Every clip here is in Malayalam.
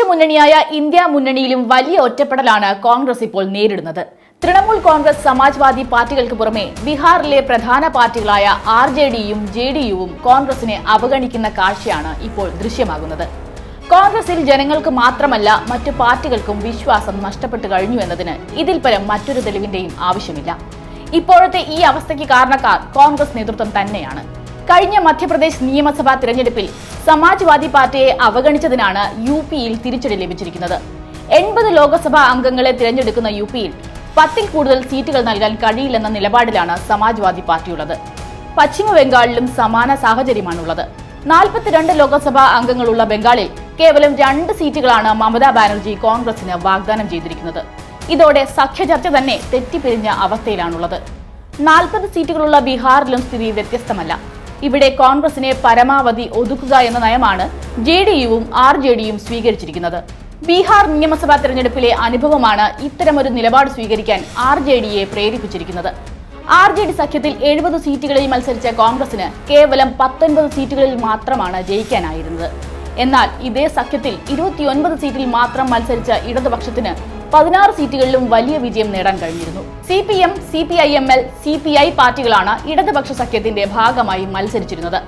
പ്രതിപക്ഷ മുന്നണിയായ ഇന്ത്യ മുന്നണിയിലും വലിയ ഒറ്റപ്പെടലാണ് കോൺഗ്രസ് ഇപ്പോൾ നേരിടുന്നത്. തൃണമൂൽ കോൺഗ്രസ് സമാജ്വാദി പാർട്ടികൾക്ക് പുറമെ ബീഹാറിലെ പ്രധാന പാർട്ടികളായ ആർ ജെ ഡിയും ജെ ഡി യുവും കോൺഗ്രസിനെ അവഗണിക്കുന്ന കാഴ്ചയാണ് ഇപ്പോൾ ദൃശ്യമാകുന്നത്. കോൺഗ്രസിൽ ജനങ്ങൾക്ക് മാത്രമല്ല മറ്റു പാർട്ടികൾക്കും വിശ്വാസം നഷ്ടപ്പെട്ടു കഴിഞ്ഞു എന്നതിന് ഇതിൽ പരം മറ്റൊരു തെളിവിന്റെയും ആവശ്യമില്ല. ഇപ്പോഴത്തെ ഈ അവസ്ഥയ്ക്ക് കാരണക്കാർ കോൺഗ്രസ് നേതൃത്വം തന്നെയാണ്. കഴിഞ്ഞ മധ്യപ്രദേശ് നിയമസഭാ തിരഞ്ഞെടുപ്പിൽ സമാജ്വാദി പാർട്ടിയെ അവഗണിച്ചതിനാണ് യു പിയിൽ തിരിച്ചടി ലഭിച്ചിരിക്കുന്നത്. എൺപത് ലോക്സഭാ അംഗങ്ങളെ തിരഞ്ഞെടുക്കുന്ന യു പിയിൽ പത്തിൽ കൂടുതൽ സീറ്റുകൾ നൽകാൻ കഴിയില്ലെന്ന നിലപാടിലാണ് സമാജ്വാദി പാർട്ടിയുള്ളത്. പശ്ചിമ ബംഗാളിലും സമാന സാഹചര്യമാണുള്ളത്. നാൽപ്പത്തിരണ്ട് ലോക്സഭാ അംഗങ്ങളുള്ള ബംഗാളിൽ കേവലം രണ്ട് സീറ്റുകളാണ് മമതാ ബാനർജി കോൺഗ്രസിന് വാഗ്ദാനം ചെയ്തിരിക്കുന്നത്. ഇതോടെ സഖ്യചർച്ച തന്നെ തെറ്റിപ്പിരിഞ്ഞ അവസ്ഥയിലാണുള്ളത്. നാൽപ്പത് സീറ്റുകളുള്ള ബീഹാറിലും സ്ഥിതി വ്യത്യസ്തമല്ല. ഇവിടെ കോൺഗ്രസിനെ പരമാവധി ഒതുക്കുക എന്ന നയമാണ് ജെ ഡി യുവും ആർ ജെ ഡിയും സ്വീകരിച്ചിരിക്കുന്നത്. ബീഹാർ നിയമസഭാ തെരഞ്ഞെടുപ്പിലെ അനുഭവമാണ് ഇത്തരമൊരു നിലപാട് സ്വീകരിക്കാൻ ആർ ജെ ഡിയെ പ്രേരിപ്പിച്ചിരിക്കുന്നത്. ആർ ജെ ഡി സഖ്യത്തിൽ എഴുപത് സീറ്റുകളിൽ മത്സരിച്ച കോൺഗ്രസിന് കേവലം പത്തൊൻപത് സീറ്റുകളിൽ മാത്രമാണ് ജയിക്കാനായിരുന്നത്. എന്നാൽ ഇതേ സഖ്യത്തിൽ ഇരുപത്തിയൊൻപത് സീറ്റിൽ മാത്രം മത്സരിച്ച ഇടതുപക്ഷത്തിന് പതിനാറ് സീറ്റുകളിലും വലിയ വിജയം നേടാൻ കഴിഞ്ഞിരുന്നു. C P M C P I M L C P I പാർട്ടികളാണ് ഇടതുപക്ഷ സഖ്യത്തിന്റെ ഭാഗമായി മത്സരിച്ചിരുന്നത്.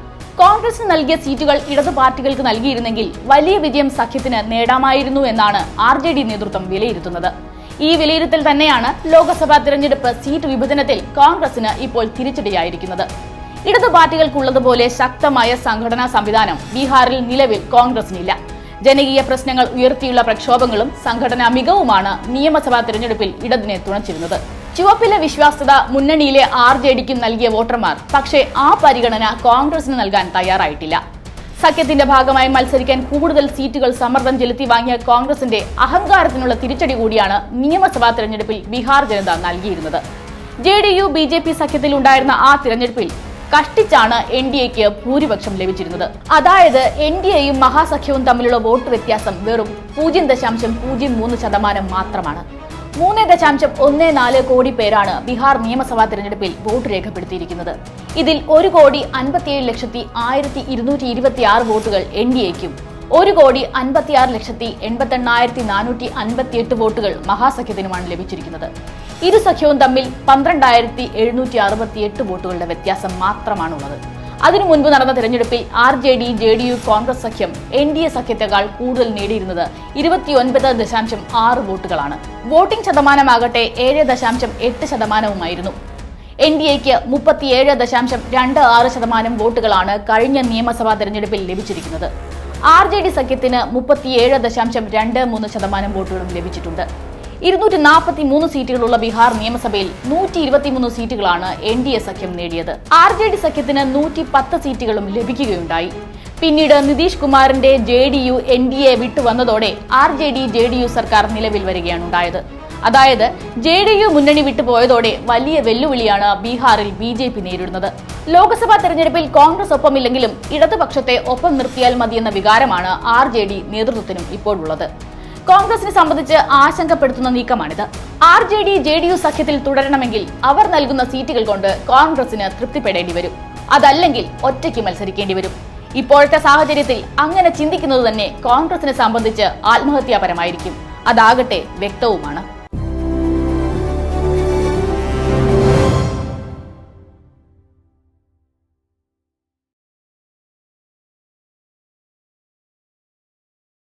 കോൺഗ്രസിന് നൽകിയ സീറ്റുകൾ ഇടതു പാർട്ടികൾക്ക് നൽകിയിരുന്നെങ്കിൽ വലിയ വിജയം സഖ്യത്തിന് നേടാമായിരുന്നു എന്നാണ് ആർ ജെ ഡി നേതൃത്വം വിലയിരുത്തുന്നത്. ഈ വിലയിരുത്തൽ തന്നെയാണ് ലോക്സഭാ തിരഞ്ഞെടുപ്പ് സീറ്റ് വിഭജനത്തിൽ കോൺഗ്രസിന് ഇപ്പോൾ തിരിച്ചടിയായിരിക്കുന്നത്. ഇടതു പാർട്ടികൾക്കുള്ളതുപോലെ ശക്തമായ സംഘടനാ സംവിധാനം ബീഹാറിൽ നിലവിൽ കോൺഗ്രസിനില്ല. ജനകീയ പ്രശ്നങ്ങൾ ഉയർത്തിയുള്ള പ്രക്ഷോഭങ്ങളും സംഘടനാ മികവുമാണ് നിയമസഭാ തിരഞ്ഞെടുപ്പിൽ ഇടതിനെ തുണച്ചിരുന്നത്. ചുവപ്പിലെ വിശ്വാസ്യത മുന്നണിയിലെ ആർ ജെ ഡിക്കും നൽകിയ വോട്ടർമാർ പക്ഷേ ആ പരിഗണന കോൺഗ്രസിന് നൽകാൻ തയ്യാറായിട്ടില്ല. സഖ്യത്തിന്റെ ഭാഗമായി മത്സരിക്കാൻ കൂടുതൽ സീറ്റുകൾ സമ്മർദ്ദം ചെലുത്തി വാങ്ങിയ കോൺഗ്രസിന്റെ അഹങ്കാരത്തിനുള്ള തിരിച്ചടി കൂടിയാണ് നിയമസഭാ തെരഞ്ഞെടുപ്പിൽ ബീഹാർ ജനത നൽകിയിരുന്നത്. J D U B J P സഖ്യത്തിൽ ഉണ്ടായിരുന്ന ആ തിരഞ്ഞെടുപ്പിൽ കഷ്ടിച്ചാണ് എൻ ഡി എക്ക് ഭൂരിപക്ഷം ലഭിച്ചിരുന്നത്. അതായത് എൻ ഡി എയും മഹാസഖ്യവും തമ്മിലുള്ള വോട്ട് വ്യത്യാസം വെറും പൂജ്യം ദശാംശം പൂജ്യം മൂന്ന് ശതമാനം മാത്രമാണ്. മൂന്ന് ദശാംശം ഒന്ന് നാല് കോടി പേരാണ് ബീഹാർ നിയമസഭാ തിരഞ്ഞെടുപ്പിൽ വോട്ട് രേഖപ്പെടുത്തിയിരിക്കുന്നത്. ഇതിൽ ഒരു കോടി അൻപത്തിയേഴ് ലക്ഷത്തി ആയിരത്തി ഇരുന്നൂറ്റി ഇരുപത്തി ആറ് വോട്ടുകൾ എൻ ഡി എക്കും. ഒരു കോടി അൻപത്തിയാറ് ലക്ഷത്തി എൺപത്തെണ്ണായിരത്തി നാനൂറ്റി അൻപത്തിയെട്ട് വോട്ടുകൾ മഹാസഖ്യത്തിനുമാണ് ലഭിച്ചിരിക്കുന്നത്. ഇരു സഖ്യവും തമ്മിൽ പന്ത്രണ്ടായിരത്തി എഴുന്നൂറ്റി അറുപത്തി എട്ട് വോട്ടുകളുടെ വ്യത്യാസം മാത്രമാണുള്ളത്. അതിനു മുൻപ് നടന്ന തെരഞ്ഞെടുപ്പിൽ R J D J D U Congress സഖ്യം എൻ ഡി എ സഖ്യത്തെക്കാൾ കൂടുതൽ നേടിയിരുന്നത് ഇരുപത്തിയൊൻപത് ദശാംശം ആറ് വോട്ടുകളാണ്. വോട്ടിംഗ് ശതമാനമാകട്ടെ ഏഴ് ദശാംശം എട്ട് ശതമാനവുമായിരുന്നു. എൻ ഡി എക്ക് മുപ്പത്തിയേഴ് ദശാംശം രണ്ട് ആറ് ശതമാനം വോട്ടുകളാണ് കഴിഞ്ഞ നിയമസഭാ തെരഞ്ഞെടുപ്പിൽ ലഭിച്ചിരിക്കുന്നത്. ആർ ജെ ഡി സഖ്യത്തിന് മുപ്പത്തിയേഴ് ദശാംശം രണ്ട് മൂന്ന് ശതമാനം വോട്ടുകളും ലഭിച്ചിട്ടുണ്ട്. ഇരുന്നൂറ്റി നാൽപ്പത്തി മൂന്ന് സീറ്റുകളുള്ള ബീഹാർ നിയമസഭയിൽ നൂറ്റി ഇരുപത്തിമൂന്ന് സീറ്റുകളാണ് എൻ ഡി എ സഖ്യം നേടിയത്. ആർ ജെ ഡി സഖ്യത്തിന് നൂറ്റി പത്ത് സീറ്റുകളും ലഭിക്കുകയുണ്ടായി. പിന്നീട് നിതീഷ് കുമാറിന്റെ J D U N D A വിട്ടുവന്നതോടെ R J D J D U സർക്കാർ നിലവിൽ വരികയാണ് ഉണ്ടായത്. അതായത് ജെ ഡി യു മുന്നണി വിട്ടുപോയതോടെ വലിയ വെല്ലുവിളിയാണ് ബീഹാറിൽ ബി ജെ പി നേരിടുന്നത്. ലോക്സഭാ തെരഞ്ഞെടുപ്പിൽ കോൺഗ്രസ് ഒപ്പമില്ലെങ്കിലും ഇടതുപക്ഷത്തെ ഒപ്പം നിർത്തിയാൽ മതിയെന്ന വികാരമാണ് ആർ ജെ ഡി നേതൃത്വത്തിനും ഇപ്പോഴുള്ളത്. കോൺഗ്രസിനെ സംബന്ധിച്ച് ആശങ്കപ്പെടുത്തുന്ന നീക്കമാണിത്. R J D J D U സഖ്യത്തിൽ തുടരണമെങ്കിൽ അവർ നൽകുന്ന സീറ്റുകൾ കൊണ്ട് കോൺഗ്രസിന് തൃപ്തിപ്പെടേണ്ടി വരും. അതല്ലെങ്കിൽ ഒറ്റയ്ക്ക് മത്സരിക്കേണ്ടി വരും. ഇപ്പോഴത്തെ സാഹചര്യത്തിൽ അങ്ങനെ ചിന്തിക്കുന്നത് തന്നെ കോൺഗ്രസിനെ സംബന്ധിച്ച് ആത്മഹത്യാപരമായിരിക്കും. അതാകട്ടെ വ്യക്തവുമാണ്.